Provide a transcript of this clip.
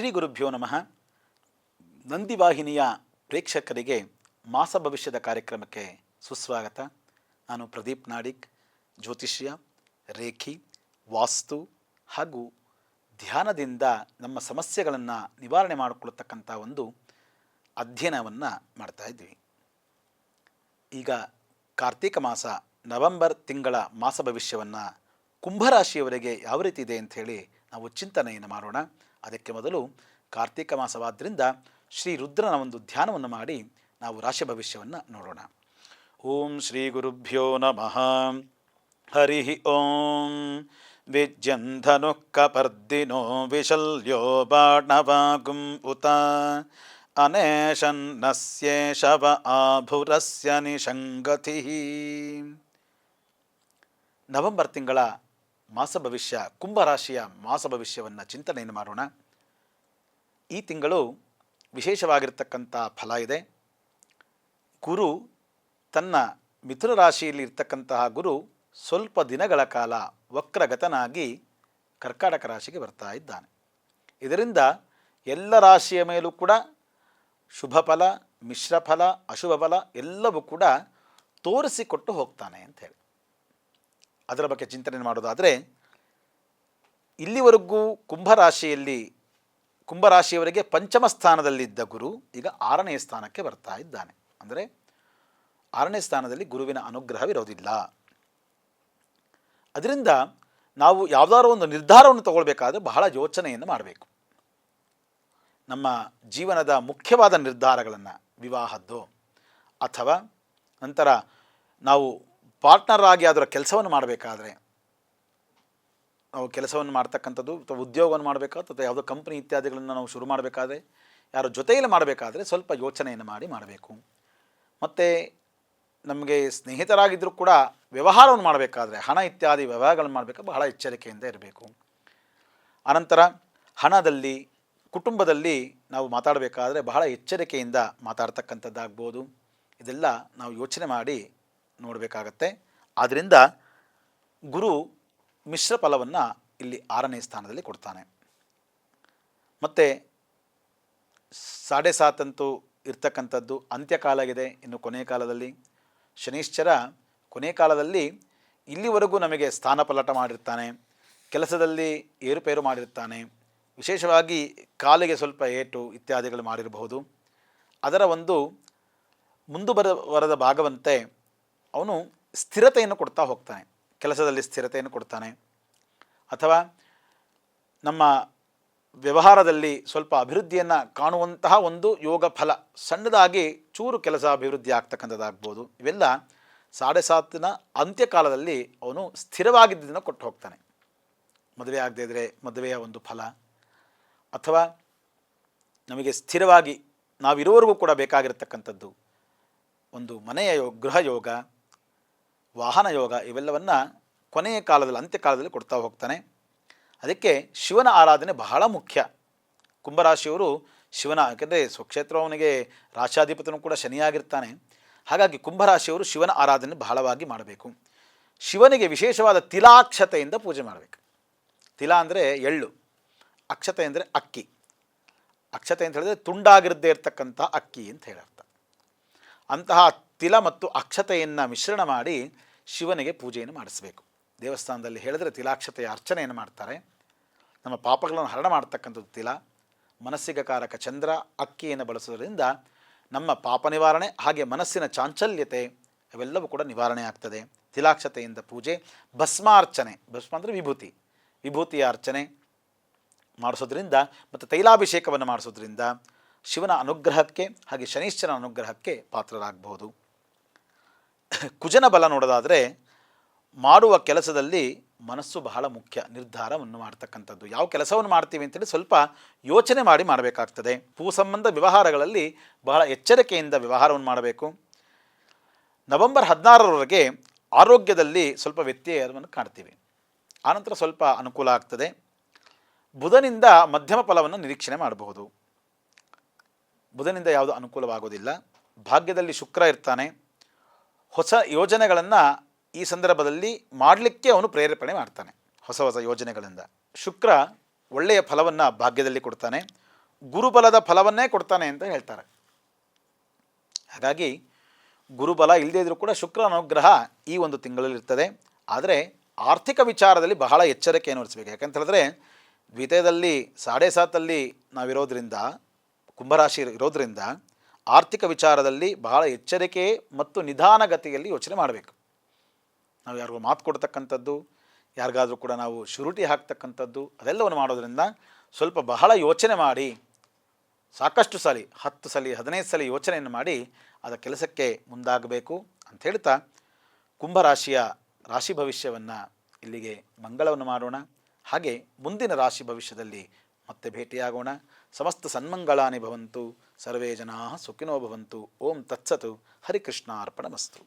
ಶ್ರೀ ಗುರುಭ್ಯೋ ನಮಃ. ನಂದಿವಾಹಿನಿಯ ಪ್ರೇಕ್ಷಕರಿಗೆ ಮಾಸ ಭವಿಷ್ಯದ ಕಾರ್ಯಕ್ರಮಕ್ಕೆ ಸುಸ್ವಾಗತ. ನಾನು ಪ್ರದೀಪ್ ನಾಡಿಕ್, ಜ್ಯೋತಿಷ್ಯ, ರೇಖಿ, ವಾಸ್ತು ಹಾಗೂ ಧ್ಯಾನದಿಂದ ನಮ್ಮ ಸಮಸ್ಯೆಗಳನ್ನು ನಿವಾರಣೆ ಮಾಡಿಕೊಳ್ಳತಕ್ಕಂಥ ಒಂದು ಅಧ್ಯಯನವನ್ನು ಮಾಡ್ತಾ ಇದ್ದೀವಿ. ಈಗ ಕಾರ್ತೀಕ ಮಾಸ ನವೆಂಬರ್ ತಿಂಗಳ ಮಾಸ ಭವಿಷ್ಯವನ್ನು ಕುಂಭರಾಶಿಯವರೆಗೆ ಯಾವ ರೀತಿ ಇದೆ ಅಂಥೇಳಿ ನಾವು ಚಿಂತನೆಯನ್ನು ಮಾಡೋಣ. ಅದಕ್ಕೆ ಮೊದಲು ಕಾರ್ತೀಕ ಮಾಸವಾದ್ದರಿಂದ ಶ್ರೀ ರುದ್ರನ ಒಂದು ಧ್ಯಾನವನ್ನು ಮಾಡಿ ನಾವು ರಾಶಿ ಭವಿಷ್ಯವನ್ನು ನೋಡೋಣ. ಓಂ ಶ್ರೀ ಗುರುಭ್ಯೋ ನಮಃ. ಹರಿ ಓಂ. ವಿಜ್ಯಂಧನು ಕಪರ್ದಿನೋ ವಿಶಲ್ಯೋ ಬಾಣವಾಗುಂ ಉತ. ಅನೇಶನ್ನಸ್ಯೇಷವ ಆಭುರಸ್ಯ ನಿಷಂಗತಿ ನವೆಂಬರ್ ತಿಂಗಳ ಮಾಸ ಭವಿಷ್ಯ ಕುಂಭರಾಶಿಯ ಮಾಸ ಭವಿಷ್ಯವನ್ನು ಚಿಂತನೆಯನ್ನು ಮಾಡೋಣ. ಈ ತಿಂಗಳು ವಿಶೇಷವಾಗಿರ್ತಕ್ಕಂಥ ಫಲ ಇದೆ. ಗುರು ತನ್ನ ಮಿಥುನ ರಾಶಿಯಲ್ಲಿ ಇರ್ತಕ್ಕಂತಹ ಗುರು ಸ್ವಲ್ಪ ದಿನಗಳ ಕಾಲ ವಕ್ರಗತನಾಗಿ ಕರ್ಕಾಟಕ ರಾಶಿಗೆ ಬರ್ತಾ ಇದ್ದಾನೆ. ಇದರಿಂದ ಎಲ್ಲ ರಾಶಿಯ ಮೇಲೂ ಕೂಡ ಶುಭ ಫಲ, ಮಿಶ್ರ ಫಲ, ಅಶುಭ ಫಲ ಎಲ್ಲವೂ ಕೂಡ ತೋರಿಸಿಕೊಟ್ಟು ಹೋಗ್ತಾನೆ ಅಂತ ಹೇಳಿ. ಅದರ ಬಗ್ಗೆ ಚಿಂತನೆ ಮಾಡೋದಾದರೆ, ಇಲ್ಲಿವರೆಗೂ ಕುಂಭರಾಶಿಯಲ್ಲಿ, ಕುಂಭರಾಶಿಯವರಿಗೆ ಪಂಚಮ ಸ್ಥಾನದಲ್ಲಿದ್ದ ಗುರು ಈಗ ಆರನೇ ಸ್ಥಾನಕ್ಕೆ ಬರ್ತಾ ಇದ್ದಾನೆ. ಅಂದರೆ ಆರನೇ ಸ್ಥಾನದಲ್ಲಿ ಗುರುವಿನ ಅನುಗ್ರಹವಿರೋದಿಲ್ಲ. ಅದರಿಂದ ನಾವು ಯಾವುದಾದ್ರೂ ಒಂದು ನಿರ್ಧಾರವನ್ನು ತಗೊಳ್ಬೇಕಾದ್ರೆ ಬಹಳ ಯೋಚನೆಯನ್ನು ಮಾಡಬೇಕು. ನಮ್ಮ ಜೀವನದ ಮುಖ್ಯವಾದ ನಿರ್ಧಾರಗಳನ್ನು, ವಿವಾಹದ್ದು ಅಥವಾ ನಂತರ ನಾವು ಪಾರ್ಟ್ನರ್ ಆಗಿ ಅದರ ಕೆಲಸವನ್ನು ಮಾಡಬೇಕಾದ್ರೆ, ನಾವು ಕೆಲಸವನ್ನು ಮಾಡ್ತಕ್ಕಂಥದ್ದು, ಅಥವಾ ಉದ್ಯೋಗವನ್ನು ಮಾಡಬೇಕಾದ್ರೆ ಅಥವಾ ಯಾವುದೋ ಕಂಪ್ನಿ ಇತ್ಯಾದಿಗಳನ್ನು ನಾವು ಶುರು ಮಾಡಬೇಕಾದ್ರೆ, ಯಾರ ಜೊತೆಯಲ್ಲಿ ಮಾಡಬೇಕಾದ್ರೆ ಸ್ವಲ್ಪ ಯೋಚನೆಯನ್ನು ಮಾಡಿ ಮಾಡಬೇಕು. ಮತ್ತು ನಮಗೆ ಸ್ನೇಹಿತರಾಗಿದ್ದರೂ ಕೂಡ ವ್ಯವಹಾರವನ್ನು ಮಾಡಬೇಕಾದ್ರೆ, ಹಣ ಇತ್ಯಾದಿ ವ್ಯವಹಾರಗಳನ್ನು ಮಾಡಬೇಕು ಬಹಳ ಎಚ್ಚರಿಕೆಯಿಂದ ಇರಬೇಕು. ಅನಂತರ ಹಣದಲ್ಲಿ, ಕುಟುಂಬದಲ್ಲಿ ನಾವು ಮಾತಾಡಬೇಕಾದ್ರೆ ಬಹಳ ಎಚ್ಚರಿಕೆಯಿಂದ ಮಾತಾಡ್ತಕ್ಕಂಥದ್ದಾಗ್ಬೋದು. ಇದೆಲ್ಲ ನಾವು ಯೋಚನೆ ಮಾಡಿ ನೋಡಬೇಕಾಗತ್ತೆ. ಆದ್ದರಿಂದ ಗುರು ಮಿಶ್ರ ಫಲವನ್ನು ಇಲ್ಲಿ ಆರನೇ ಸ್ಥಾನದಲ್ಲಿ ಕೊಡ್ತಾನೆ. ಮತ್ತು ಸಾಡೆ ಸಾತಂತೂ ಇರ್ತಕ್ಕಂಥದ್ದು ಅಂತ್ಯಕಾಲಾಗಿದೆ ಇನ್ನು ಕೊನೆಯ ಕಾಲದಲ್ಲಿ. ಶನೀಶ್ಚರ ಕೊನೆಯ ಕಾಲದಲ್ಲಿ ಇಲ್ಲಿವರೆಗೂ ನಮಗೆ ಸ್ಥಾನ ಪಲ್ಲಟ ಮಾಡಿರ್ತಾನೆ, ಕೆಲಸದಲ್ಲಿ ಏರುಪೇರು ಮಾಡಿರ್ತಾನೆ, ವಿಶೇಷವಾಗಿ ಕಾಲಿಗೆ ಸ್ವಲ್ಪ ಏಟು ಇತ್ಯಾದಿಗಳು ಮಾಡಿರಬಹುದು. ಅದರ ಒಂದು ಮುಂದು ವರದ ಭಾಗವಂತೆ ಅವನು ಸ್ಥಿರತೆಯನ್ನು ಕೊಡ್ತಾ ಹೋಗ್ತಾನೆ. ಕೆಲಸದಲ್ಲಿ ಸ್ಥಿರತೆಯನ್ನು ಕೊಡ್ತಾನೆ. ಅಥವಾ ನಮ್ಮ ವ್ಯವಹಾರದಲ್ಲಿ ಸ್ವಲ್ಪ ಅಭಿವೃದ್ಧಿಯನ್ನು ಕಾಣುವಂತಹ ಒಂದು ಯೋಗ ಫಲ, ಸಣ್ಣದಾಗಿ ಚೂರು ಕೆಲಸ ಅಭಿವೃದ್ಧಿ ಆಗ್ತಕ್ಕಂಥದ್ದಾಗ್ಬೋದು. ಇವೆಲ್ಲ ಸಾಡೆ ಸಾತಿನ ಅಂತ್ಯಕಾಲದಲ್ಲಿ ಅವನು ಸ್ಥಿರವಾಗಿದ್ದನ್ನು ಕೊಟ್ಟು ಹೋಗ್ತಾನೆ. ಮದುವೆ ಆಗದೇ ಇದ್ದರೆ ಮದುವೆಯ ಒಂದು ಫಲ. ಅಥವಾ ನಮಗೆ ಸ್ಥಿರವಾಗಿ ನಾವಿರೋವರೆಗೂ ಕೂಡ ಬೇಕಾಗಿರತಕ್ಕಂಥದ್ದು ಒಂದು ಮನೆಯ ಯೋಗ, ಗೃಹ ಯೋಗ. ವಾಹನ ಯೋಗ ಇವೆಲ್ಲವನ್ನು ಕೊನೆಯ ಕಾಲದಲ್ಲಿ ಅಂತ್ಯಕಾಲದಲ್ಲಿ ಕೊಡ್ತಾ ಹೋಗ್ತಾನೆ. ಅದಕ್ಕೆ ಶಿವನ ಆರಾಧನೆ ಬಹಳ ಮುಖ್ಯ. ಕುಂಭರಾಶಿಯವರು ಶಿವನ, ಯಾಕೆಂದರೆ ಸ್ವಕ್ಷೇತ್ರವನಿಗೆ ರಾಶಾಧಿಪತನು ಕೂಡ ಶನಿಯಾಗಿರ್ತಾನೆ. ಹಾಗಾಗಿ ಕುಂಭರಾಶಿಯವರು ಶಿವನ ಆರಾಧನೆ ಬಹಳವಾಗಿ ಮಾಡಬೇಕು. ಶಿವನಿಗೆ ವಿಶೇಷವಾದ ತಿಲಾಕ್ಷತೆಯಿಂದ ಪೂಜೆ ಮಾಡಬೇಕು. ತಿಲ ಅಂದರೆ ಎಳ್ಳು, ಅಕ್ಷತೆ ಅಂದರೆ ಅಕ್ಕಿ. ಅಕ್ಷತೆ ಅಂತ ಹೇಳಿದ್ರೆ ತುಂಡಾಗಿರದೇ ಇರತಕ್ಕಂಥ ಅಕ್ಕಿ ಅಂತ ಹೇಳರ್ಥ. ಅಂತಹ ತಿಲ ಮತ್ತು ಅಕ್ಷತೆಯನ್ನು ಮಿಶ್ರಣ ಮಾಡಿ ಶಿವನಿಗೆ ಪೂಜೆಯನ್ನು ಮಾಡಿಸಬೇಕು. ದೇವಸ್ಥಾನದಲ್ಲಿ ಹೇಳಿದ್ರೆ ತಿಲಾಕ್ಷತೆಯ ಅರ್ಚನೆಯನ್ನು ಮಾಡ್ತಾರೆ. ನಮ್ಮ ಪಾಪಗಳನ್ನು ಹರಣ ಮಾಡ್ತಕ್ಕಂಥದ್ದು ತಿಲ ಮನಸ್ಸಿಗೆ ಕಾರಕ ಚಂದ್ರ, ಅಕ್ಕಿಯನ್ನು ಬಳಸೋದ್ರಿಂದ ನಮ್ಮ ಪಾಪ ನಿವಾರಣೆ ಹಾಗೆ ಮನಸ್ಸಿನ ಚಾಂಚಲ್ಯತೆ ಅವೆಲ್ಲವೂ ಕೂಡ ನಿವಾರಣೆ ಆಗ್ತದೆ. ತಿಲಾಕ್ಷತೆಯಿಂದ ಪೂಜೆ, ಭಸ್ಮಾರ್ಚನೆ, ಭಸ್ಮ ಅಂದರೆ ವಿಭೂತಿ, ವಿಭೂತಿಯ ಅರ್ಚನೆ ಮಾಡಿಸೋದ್ರಿಂದ ಮತ್ತು ತೈಲಾಭಿಷೇಕವನ್ನು ಮಾಡಿಸೋದ್ರಿಂದ ಶಿವನ ಅನುಗ್ರಹಕ್ಕೆ ಹಾಗೆ ಶನೀಶ್ವರನ ಅನುಗ್ರಹಕ್ಕೆ ಪಾತ್ರರಾಗಬಹುದು. ಕುಜನ ಬಲ ನೋಡೋದಾದರೆ ಮಾಡುವ ಕೆಲಸದಲ್ಲಿ ಮನಸ್ಸು ಬಹಳ ಮುಖ್ಯ, ನಿರ್ಧಾರವನ್ನು ಮಾಡ್ತಕ್ಕಂಥದ್ದು. ಯಾವ ಕೆಲಸವನ್ನು ಮಾಡ್ತೀವಿ ಅಂತೇಳಿ ಸ್ವಲ್ಪ ಯೋಚನೆ ಮಾಡಿ ಮಾಡಬೇಕಾಗ್ತದೆ. ಭೂ ಸಂಬಂಧ ವ್ಯವಹಾರಗಳಲ್ಲಿ ಬಹಳ ಎಚ್ಚರಿಕೆಯಿಂದ ವ್ಯವಹಾರವನ್ನು ಮಾಡಬೇಕು. ನವೆಂಬರ್ ಹದಿನಾರರವರೆಗೆ ಆರೋಗ್ಯದಲ್ಲಿ ಸ್ವಲ್ಪ ವ್ಯತ್ಯಯವನ್ನು ಕಾಣ್ತೀವಿ. ಆನಂತರ ಸ್ವಲ್ಪ ಅನುಕೂಲ ಆಗ್ತದೆ. ಬುಧನಿಂದ ಮಧ್ಯಮ ಫಲವನ್ನು ನಿರೀಕ್ಷಣೆ ಮಾಡಬಹುದು. ಬುಧನಿಂದ ಯಾವುದು ಅನುಕೂಲವಾಗೋದಿಲ್ಲ ಭಾಗ್ಯದಲ್ಲಿ ಶುಕ್ರ ಇರ್ತಾನೆ. ಹೊಸ ಯೋಜನೆಗಳನ್ನು ಈ ಸಂದರ್ಭದಲ್ಲಿ ಮಾಡಲಿಕ್ಕೆ ಅವನು ಪ್ರೇರೇಪಣೆ ಮಾಡ್ತಾನೆ. ಹೊಸ ಹೊಸ ಯೋಜನೆಗಳಿಂದ. ಶುಕ್ರ ಒಳ್ಳೆಯ ಫಲವನ್ನು ಭಾಗ್ಯದಲ್ಲಿ ಕೊಡ್ತಾನೆ. ಗುರುಬಲದ ಫಲವನ್ನೇ ಕೊಡ್ತಾನೆ ಅಂತ ಹೇಳ್ತಾರೆ. ಹಾಗಾಗಿ ಗುರುಬಲ ಇಲ್ಲದೇ ಇದ್ರೂ ಕೂಡ ಶುಕ್ರ ಅನುಗ್ರಹ ಈ ಒಂದು ತಿಂಗಳಲ್ಲಿ ಇರ್ತದೆ. ಆದರೆ ಆರ್ಥಿಕ ವಿಚಾರದಲ್ಲಿ ಬಹಳ ಎಚ್ಚರಿಕೆಯನ್ನು ಇರಿಸಬೇಕು ಯಾಕಂತ ಹೇಳಿದ್ರೆ ದ್ವಿತೀಯದಲ್ಲಿ ಸಾಡೆ ಸಾತಲ್ಲಿ ನಾವಿರೋದ್ರಿಂದ ಕುಂಭರಾಶಿ ಇರೋದ್ರಿಂದ ಆರ್ಥಿಕ ವಿಚಾರದಲ್ಲಿ ಬಹಳ ಎಚ್ಚರಿಕೆ ಮತ್ತು ನಿಧಾನಗತಿಯಲ್ಲಿ ಯೋಚನೆ ಮಾಡಬೇಕು. ನಾವು ಯಾರಿಗೂ ಮಾತು ಕೊಡ್ತಕ್ಕಂಥದ್ದು, ಯಾರಿಗಾದರೂ ಕೂಡ ನಾವು ಶುರುಟಿ ಹಾಕ್ತಕ್ಕಂಥದ್ದು, ಅದೆಲ್ಲವನ್ನು ಮಾಡೋದರಿಂದ ಸ್ವಲ್ಪ ಬಹಳ ಯೋಚನೆ ಮಾಡಿ, ಸಾಕಷ್ಟು ಸಲ, ಹತ್ತು ಸಲ, ಹದಿನೈದು ಸಲ ಯೋಚನೆಯನ್ನು ಮಾಡಿ ಅದರ ಕೆಲಸಕ್ಕೆ ಮುಂದಾಗಬೇಕು ಅಂತ ಹೇಳ್ತಾ ಕುಂಭರಾಶಿಯ ರಾಶಿ ಭವಿಷ್ಯವನ್ನು ಇಲ್ಲಿಗೆ ಮಂಗಳವನ್ನು ಮಾಡೋಣ. ಹಾಗೆ ಮುಂದಿನ ರಾಶಿ ಭವಿಷ್ಯದಲ್ಲಿ ಮತ್ತೆ ಭೇಟಿಯಾಗೋಣ. ಸಮಸ್ತ ಸನ್ಮಂಗಳಾನಿ ಭವಂತು ಸರ್ವೇ ಜನಾ ಸುಖಿನೋ ಭವಂತು ಓಂ ತತ್ಸತು ಹರಿಕೃಷ್ಣಾರ್ಪಣಮಸ್ತು.